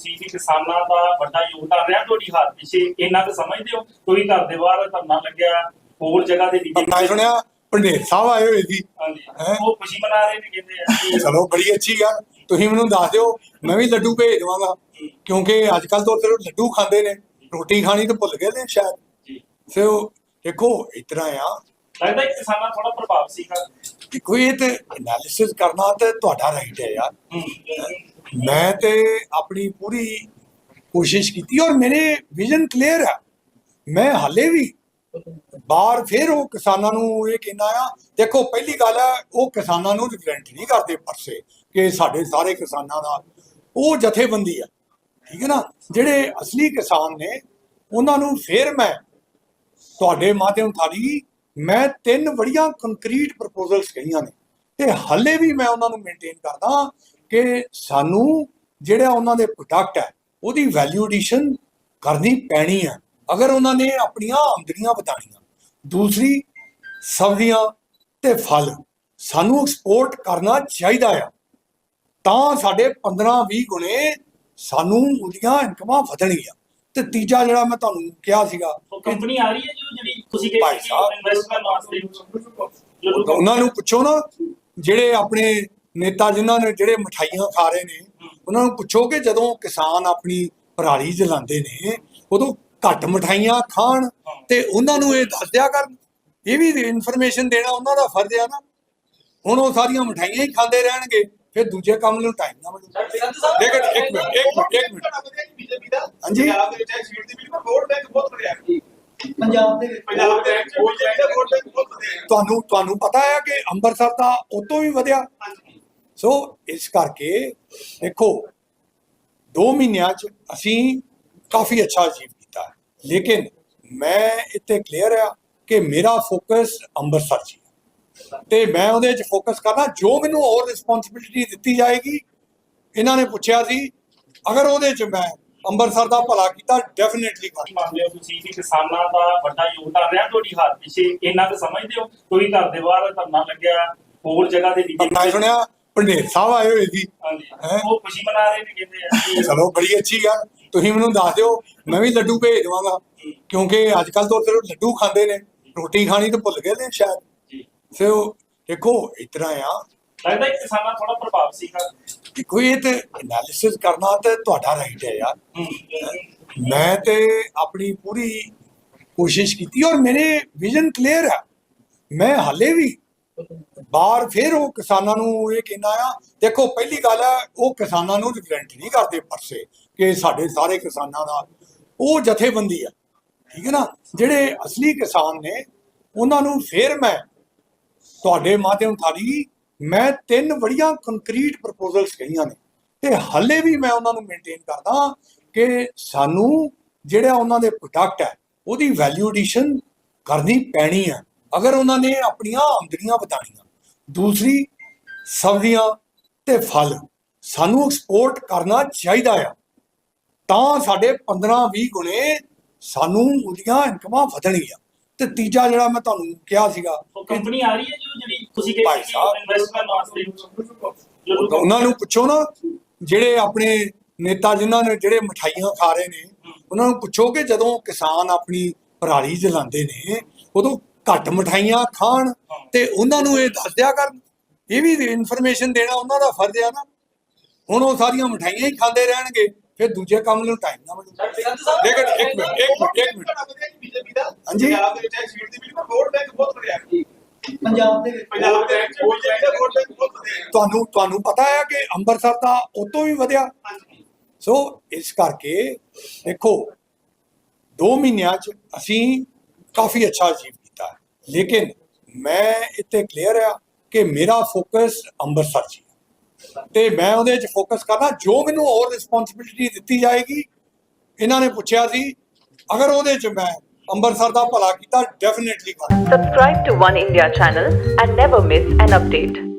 ਤੁਸੀਂ ਕਿ ਕਿਸਾਨਾਂ ਦਾ ਵੱਡਾ ਯੋਗਦਾਨ ਰਿਹਾ ਤੁਹਾਡੀ ਹਾਰ ਪਿੱਛੇ ਇੰਨਾ ਕੁ ਸਮਝਦੇ ਹੋ? ਕੋਈ ਘਰ ਦੇ ਬਾਹਰ ਧਰਨਾ ਲੱਗਿਆ ਹੋਰ ਜਗ੍ਹਾ ਤੇ ਵੀ ਮੈਂ ਸੁਣਿਆ ਪੰਡੇਰ ਸਾਹਿਬ ਆਏ ਹੋਏ ਸੀ? ਉਹ ਖੁਸ਼ੀ ਮਨਾ ਰਹੇ ਨੇ ਕਹਿੰਦੇ ਚਲੋ ਬੜੀ ਅੱਛੀ ਗੱਲ। ਤੁਸੀਂ ਮੈਨੂੰ ਦੱਸ ਦਿਓ ਮੈਂ ਵੀ ਲੱਡੂ ਭੇਜ ਦੇਵਾਂਗਾ। ਕਿਉਂਕਿ ਅੱਜ ਕੱਲ ਤੋਂ ਸਿਰਫ ਲੱਡੂ ਖਾਂਦੇ ਨੇ। ਰੋਟੀ ਖਾਣੀ ਤਾਂ ਭੁੱਲ ਗਏ ਨੇ ਸ਼ਾਇਦ। ਜੀ। ਸੋ ਦੇਖੋ ਇਤਨਾ ਆ। ਲੱਗਦਾ ਕਿ ਕਿਸਾਨਾਂ ਥੋੜਾ ਪ੍ਰਭਾਵ ਸੀਗਾ। ਕਿ ਕੋਈ ਇਹ ਤੇ ਐਨਾਲਿਸਿਸ ਕਰਨਾ ਤੇ ਤੁਹਾਡਾ ਰਾਈਟ ਹੈ ਯਾਰ। ਮੈਂ ਤੇ ਆਪਣੀ ਪੂਰੀ ਕੋਸ਼ਿਸ਼ ਕੀਤੀ ਔਰ ਮੇਰੇ ਵਿਜ਼ਨ ਕਲੀਅਰ ਹੈ। ਮੈਂ ਹਾਲੇ ਵੀ ਬਾਹਰ ਫਿਰ ਉਹ ਕਿਸਾਨਾਂ ਨੂੰ ਇਹ ਕਹਿੰਦਾ ਆ ਦੇਖੋ ਪਹਿਲੀ ਗੱਲ ਹੈ, ਉਹ ਕਿਸਾਨਾਂ ਨੂੰ ਰਿਪਰੈਜ਼ੈਂਟ ਨਹੀਂ ਕਰਦੇ ਪਰਸੇ ਕਿ ਸਾਡੇ ਸਾਰੇ ਕਿਸਾਨਾਂ ਦਾ ਉਹ ਜਥੇਬੰਦੀ ਆ ਠੀਕ ਹੈ ਨਾ? ਜਿਹੜੇ ਅਸਲੀ ਕਿਸਾਨ ਨੇ, ਉਹਨਾਂ ਨੂੰ ਫਿਰ ਮੈਂ ਤੁਹਾਡੇ ਮਾਧਿਅਮ ਥਾਲੀ ਮੈਂ ਤਿੰਨ ਬੜੀਆਂ ਕੰਕਰੀਟ ਪ੍ਰਪੋਜ਼ਲਸ ਕਹੀਆਂ ਨੇ। ਤੇ ਹੱਲੇ ਵੀ ਮੈਂ ਉਹਨਾਂ ਨੂੰ ਮੇਨਟੇਨ ਕਰਦਾ ਕਿ ਸਾਨੂੰ ਜਿਹੜਾ ਉਹਨਾਂ ਦੇ ਪ੍ਰੋਡਕਟ ਹੈ ਉਹਦੀ ਵੈਲਿਊ ਐਡੀਸ਼ਨ ਕਰਨੀ ਪੈਣੀ ਹੈ ਅਗਰ ਉਹਨਾਂ ਨੇ ਆਪਣੀਆਂ ਆਮਦਨੀਆਂ ਵਧਾਣੀਆਂ ਦੂਸਰੀ ਸਬਜ਼ੀਆਂ ਤੇ ਫਲ ਸਾਨੂੰ ਐਕਸਪੋਰਟ ਕਰਨਾ ਚਾਹੀਦਾ ਆ। ਤਾਂ ਸਾਡੇ 15-20 ਗੁਣੇ ਸਾਨੂੰ ਉਹਦੀਆਂ ਇਨਕਮਾਂ ਵਧਣਗੀਆਂ। ਤੇ ਤੀਜਾ ਜਿਹੜਾ ਮੈਂ ਤੁਹਾਨੂੰ ਕਿਹਾ ਸੀਗਾ ਕੰਪਨੀ ਆ ਰਹੀ ਹੈ ਜੋ ਜਿਹੜੀ ਤੁਸੀਂ ਕਹਿੰਦੇ ਸਾਹਿਬ। ਇਨਵੈਸਟ ਕਰਨ। ਵਾਸਤੇ ਉਹਨਾਂ ਨੂੰ ਪੁੱਛੋ ਨਾ ਜਿਹੜੇ ਆਪਣੇ ਨੇਤਾ ਜਿਨ੍ਹਾਂ ਨੇ ਜਿਹੜੇ ਮਠਾਈਆਂ ਖਾ ਰਹੇ ਨੇ ਉਹਨਾਂ ਨੂੰ ਪੁੱਛੋ ਕਿ ਜਦੋਂ ਕਿਸਾਨ ਆਪਣੀ ਪਰਾਲੀ ਜਲਾਉਂਦੇ ਨੇ ਉਦੋਂ ਘੱਟ ਮਠਾਈਆਂ ਖਾਣ ਤੇ ਉਹਨਾਂ ਨੂੰ ਇਹ ਦੱਸ ਦਿਆ ਕਰਨ। ਇਹ ਵੀ ਇਨਫੋਰਮੇਸ਼ਨ ਦੇਣਾ ਉਹਨਾਂ ਦਾ ਫਰਜ਼ ਆ ਨਾ। ਹੁਣ ਉਹ ਸਾਰੀਆਂ ਮਠਾਈਆਂ ਹੀ ਖਾਂਦੇ ਰਹਿਣਗੇ ਫਿਰ ਦੂਜੇ ਕੰਮ ਨੂੰ ਟਾਈਮ ਨਾ ਮਿਲੂ। ਲੇਕਿਨ ਇੱਕ ਮਿੰਟ ਇੱਕ ਮਿੰਟ ਇੱਕ ਮਿੰਟ। ਬੀਜੇਪੀ ਦਾ ਹਾਂਜੀ। ਪੰਜਾਬ ਦੇ ਵਿੱਚ ਇਹ ਸੀਟ ਦੀ ਬਿਲ ਪਰ ਵੋਟ ਬੈਂਕ ਬਹੁਤ ਵਧਿਆ। ਪੰਜਾਬ ਦੇ ਵਿੱਚ ਪੰਜਾਬ ਦੇ ਵਿੱਚ ਬੀਜੇਪੀ ਦਾ ਵੋਟ ਬੈਂਕ ਬਹੁਤ ਵਧਿਆ। ਤੁਹਾਨੂੰ ਤੁਹਾਨੂੰ ਪਤਾ ਹੈ ਕਿ ਅੰਮ੍ਰਿਤਸਰ ਦਾ ਉਹ ਤੋਂ ਵੀ ਵਧਿਆ। ਸੋ ਇਸ ਕਰਕੇ ਦੇਖੋ 2 ਮਹੀਨਿਆਂ 'ਚ ਅਸੀਂ ਕਾਫੀ ਅੱਛਾ ਅਚੀਵ ਕੀਤਾ। ਲੇਕਿਨ ਮੈਂ ਇੱਥੇ ਕਲੀਅਰ ਆ ਕਿ ਮੇਰਾ ਫੋਕਸ ਅੰਮ੍ਰਿਤਸਰ 'ਚ ਤੇ ਮੈਂ ਉਹਦੇ 'ਚ ਫੋਕਸ ਕਰਨਾ ਜੋ ਮੈਨੂੰ ਹੋਰ ਰਿਸਪੌਂਸਿਬਿਲਿਟੀ ਦਿੱਤੀ ਜਾਏਗੀ ਇਹਨਾਂ ਨੇ ਪੁੱਛਿਆ ਸੀ। ਅਗਰ ਉਹਦੇ 'ਚ ਮੈਂ ਅੰਮ੍ਰਿਤਸਰ ਦਾ ਭਲਾ ਕੀਤਾ ਡੈਫੀਨਿਟਲੀ ਮੰਨਦੇ ਹੋ ਤੁਸੀਂ ਕਿ ਕਿਸਾਨਾਂ ਦਾ ਵੱਡਾ ਯੋਗਦਾਨ ਰਿਹਾ ਤੁਹਾਡੀ ਹਾਰ ਪਿੱਛੇ ਇੰਨਾ ਕੁ ਸਮਝਦੇ ਹੋ। ਕੋਈ ਘਰ ਦੇ ਬਾਹਰ ਧਰਨਾ ਲੱਗਿਆ ਹੋਰ ਜਗ੍ਹਾ ਤੇ ਵੀ ਮੈਂ ਸੁਣਿਆ ਪੰਡੇਰ ਸਾਹਿਬ ਆਏ ਹੋਏ ਸੀ ਹੈਂ? ਉਹ ਖੁਸ਼ੀ ਮਨਾ ਰਹੇ ਨੇ ਕਹਿੰਦੇ ਆ ਕਿ ਚਲੋ ਬੜੀ ਅੱਛੀ ਗੱਲ। ਤੁਸੀਂ ਮੈਨੂੰ ਦੱਸ ਦਿਓ ਮੈਂ ਵੀ ਲੱਡੂ ਭੇਜ ਦੇਵਾਂਗਾ। ਕਿਉਂਕਿ ਅੱਜ ਕੱਲ ਤੋਂ ਸਿਰਫ ਲੱਡੂ ਖਾਂਦੇ ਨੇ। ਰੋਟੀ ਖਾਣੀ ਤਾਂ ਭੁੱਲ ਗਏ ਨੇ ਸ਼ਾਇਦ। ਜੀ। ਸੋ ਦੇਖੋ ਇਤਨਾ ਆ। ਲੱਗਦਾ ਕਿ ਕਿਸਾਨਾਂ ਥੋੜਾ ਪ੍ਰਭਾਵ ਸੀਗਾ। ਕਿ ਕੋਈ ਇਹ ਤੇ ਐਨਾਲਿਸਿਸ ਕਰਨਾ ਤੇ ਤੁਹਾਡਾ ਰਾਈਟ ਹੈ ਯਾਰ। ਮੈਂ ਤੇ ਆਪਣੀ ਪੂਰੀ ਕੋਸ਼ਿਸ਼ ਕੀਤੀ ਔਰ ਮੇਰੇ ਵਿਜ਼ਨ ਕਲੀਅਰ ਹੈ ਮੈਂ ਹਾਲੇ ਵੀ ਬਾਹਰ ਫਿਰ ਉਹ ਕਿਸਾਨਾਂ ਨੂੰ ਇਹ ਕਹਿੰਦਾ ਆ, ਦੇਖੋ ਪਹਿਲੀ ਗੱਲ ਹੈ ਉਹ ਕਿਸਾਨਾਂ ਨੂੰ ਰਿਪਰੈਜ਼ੈਂਟ ਨਹੀਂ ਕਰਦੇ ਪਰਸੇ ਕਿ ਸਾਡੇ ਸਾਰੇ ਕਿਸਾਨਾਂ ਦਾ ਉਹ ਜਥੇਬੰਦੀ ਆ, ਠੀਕ ਹੈ ਨਾ? ਜਿਹੜੇ ਅਸਲੀ ਕਿਸਾਨ ਨੇ, ਉਹਨਾਂ ਨੂੰ ਫਿਰ ਮੈਂ ਤੁਹਾਡੇ ਮਾਧਿਅਮ ਥਾਲੀ ਮੈਂ ਤਿੰਨ ਬੜੀਆਂ ਕੰਕਰੀਟ ਪ੍ਰਪੋਜ਼ਲਸ ਕਹੀਆਂ ਨੇ ਤੇ ਹਾਲੇ ਵੀ ਮੈਂ ਉਹਨਾਂ ਨੂੰ ਮੇਨਟੇਨ ਕਰਦਾ ਕਿ ਸਾਨੂੰ ਜਿਹੜਾ ਉਹਨਾਂ ਦੇ ਪ੍ਰੋਡਕਟ ਹੈ, ਉਹਦੀ ਵੈਲਿਊ ਐਡੀਸ਼ਨ ਕਰਨੀ ਪੈਣੀ ਹੈ। ਅਗਰ ਉਹਨਾਂ ਨੇ ਆਪਣੀਆਂ ਆਮਦਨੀਆਂ ਵਧਾਣੀਆਂ ਦੂਸਰੀ ਸਬਜ਼ੀਆਂ ਤੇ ਫਲ ਸਾਨੂੰ ਐਕਸਪੋਰਟ ਕਰਨਾ ਚਾਹੀਦਾ ਆ ਤਾਂ ਸਾਡੇ 15-20 ਗੁਣੇ ਸਾਨੂੰ ਉਹਦੀਆਂ ਇਨਕਮਾਂ ਵਧਣਗੀਆਂ ਤੇ ਤੀਜਾ ਜਿਹੜਾ ਮੈਂ ਤੁਹਾਨੂੰ ਕਿਹਾ ਸੀਗਾ ਕੰਪਨੀ ਆ ਰਹੀ ਹੈ ਜੋ ਜਿਹੜੀ ਤੁਸੀਂ ਭਾਈ ਕਹਿੰਦੇ ਸਾਹਿਬ। ਉਹਨਾਂ ਨੂੰ ਪੁੱਛੋ ਨਾ ਜਿਹੜੇ ਆਪਣੇ ਨੇਤਾ ਜਿਨ੍ਹਾਂ ਨੇ ਜਿਹੜੇ ਮਠਾਈਆਂ ਖਾ ਰਹੇ ਨੇ ਉਹਨਾਂ ਨੂੰ ਪੁੱਛੋ ਕਿ ਜਦੋਂ ਕਿਸਾਨ ਆਪਣੀ ਪਰਾਲੀ ਜਲਾਉਂਦੇ ਨੇ ਉਦੋਂ ਘੱਟ ਮਠਾਈਆਂ ਖਾਣ ਤੇ ਉਹਨਾਂ ਨੂੰ ਇਹ ਦੱਸ ਦਿਆ ਕਰਨ। ਇਹ ਵੀ ਇਨਫੋਰਮੇਸ਼ਨ ਦੇਣਾ ਉਹਨਾਂ ਦਾ ਫਰਜ਼ ਆ ਨਾ। ਹੁਣ ਉਹ ਸਾਰੀਆਂ ਮਠਾਈਆਂ ਹੀ ਖਾਂਦੇ ਰਹਿਣਗੇ ਫਿਰ ਦੂਜੇ ਕੰਮ ਨੂੰ ਟਾਈਮ ਨਾ ਮਿਲੂ। ਲੇਕਿਨ ਇੱਕ ਮਿੰਟ ਇੱਕ ਮਿੰਟ ਇੱਕ ਮਿੰਟ। ਹਾਂਜੀ। ਪੰਜਾਬ ਦੇ ਵਿੱਚ ਇਹ ਸੀਟ ਦੀ ਬਿਲ ਪਰ ਵੋਟ ਬੈਂਕ ਬਹੁਤ ਵਧਿਆ ਪੰਜਾਬ ਦੇ ਵਿੱਚ ਪੰਜਾਬ ਦੇ ਵਿੱਚ ਬੀਜੇਪੀ ਦਾ ਵੋਟ ਬੈਂਕ ਬਹੁਤ ਵਧਿਆ ਤੁਹਾਨੂੰ ਤੁਹਾਨੂੰ ਪਤਾ ਹੈ ਕਿ ਅੰਮ੍ਰਿਤਸਰ ਤੋਂ ਵੀ ਵਧਿਆ। ਹਾਂਜੀ। ਸੋ ਇਸ ਕਰਕੇ ਦੇਖੋ 2 ਮਹੀਨਿਆਂ 'ਚ ਅਸੀਂ ਕਾਫੀ ਅੱਛਾ ਅਚੀਵ। ਲੇਕਿਨ ਮੈਂ ਇੱਥੇ ਕਲੀਅਰ ਆ ਕਿ ਮੇਰਾ ਫੋਕਸ ਅੰਮ੍ਰਿਤਸਰ 'ਚ ਤੇ ਮੈਂ ਉਹਦੇ 'ਚ ਫੋਕਸ ਕਰਨਾ ਜੋ ਮੈਨੂੰ ਹੋਰ ਰਿਸਪੌਂਸਿਬਿਲਿਟੀ ਦਿੱਤੀ ਜਾਏਗੀ, ਇਹਨਾਂ ਨੇ ਪੁੱਛਿਆ ਸੀ, ਅਗਰ ਉਹਦੇ 'ਚ ਮੈਂ ਅੰਮ੍ਰਿਤਸਰ ਦਾ ਭਲਾ ਕੀਤਾ ਡੈਫੀਨਿਟਲੀ ਕਰਾਂਗਾ Subscribe to One India channel and never miss an update.